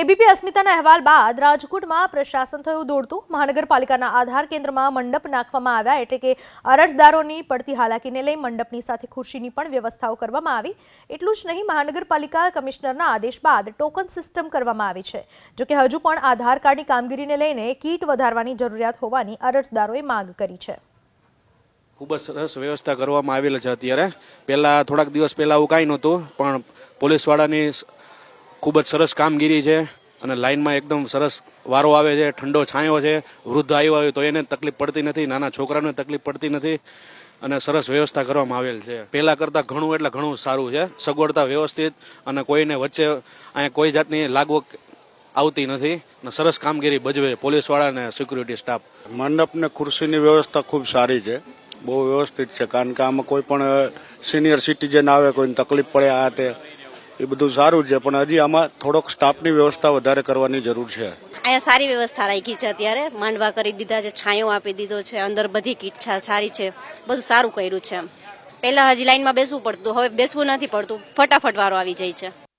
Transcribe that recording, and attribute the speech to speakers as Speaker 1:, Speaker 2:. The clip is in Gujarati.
Speaker 1: એબીપી અસ્મિતાના અહેવાલ બાદ રાજકોટમાં પ્રશાસન થયું દોડતું. મહાનગરપાલિકાના આધાર કેન્દ્રમાં મંડપ નાખવામાં આવ્યા એટલે કે અરજદારોની પડતી હાલાકીને લઈ મંડપની સાથે ખુરશીની પણ વ્યવસ્થાઓ કરવામાં આવી. એટલું જ નહીં, મહાનગરપાલિકા કમિશનરના આદેશ બાદ ટોકન સિસ્ટમ કરવામાં આવી છે. જોકે હજુ પણ આધાર કાર્ડની કામગીરીને લઈને કીટ વધારવાની જરૂરિયાત હોવાની અરજદારોએ માંગ કરી છે.
Speaker 2: ખૂબ જ સરસ વ્યવસ્થા કરવામાં આવેલ છે અત્યારે. પહેલાં થોડાક દિવસ પહેલાં આવું કાંઈ નહોતું, પણ પોલીસવાળાની ખૂબ જ સરસ કામગીરી છે અને લાઇનમાં એકદમ સરસ વારો આવે છે, ઠંડો છાંયો છે, વૃદ્ધ આવ્યો હોય તો એને તકલીફ પડતી નથી, નાના છોકરાને તકલીફ પડતી નથી અને સરસ વ્યવસ્થા કરવામાં આવેલ છે. પહેલાં કરતાં ઘણું એટલે ઘણું સારું છે. સગવડતા વ્યવસ્થિત અને કોઈને વચ્ચે અહીંયા કોઈ જાતની લાગવક આવતી નથી અને સરસ કામગીરી ભજવે પોલીસવાળા અને સિક્યુરિટી સ્ટાફ
Speaker 3: મંડપ ને ખુરશીની વ્યવસ્થા ખૂબ સારી છે. બહુ વ્યવસ્થિત છે. કારણ કે આમાં કોઈ પણ સિનિયર સિટીઝન આવે, કોઈને તકલીફ પડે આ તે એ બધું સારું છે, પણ હજી આમાં થોડોક સ્ટાફની વ્યવસ્થા વધારે કરવાની જરૂર છે.
Speaker 4: અહીંયા સારી વ્યવસ્થા રાખી છે અત્યારે. માંડવા કરી દીધા છે, છાંયો આપી દીધો છે, અંદર બધી કીટ સારી છે. બધું સારું કર્યું છે. પહેલા હજી લાઈનમાં બેસવું પડતું, હવે બેસવું નથી પડતું. ફટાફટ વારો આવી જાય છે.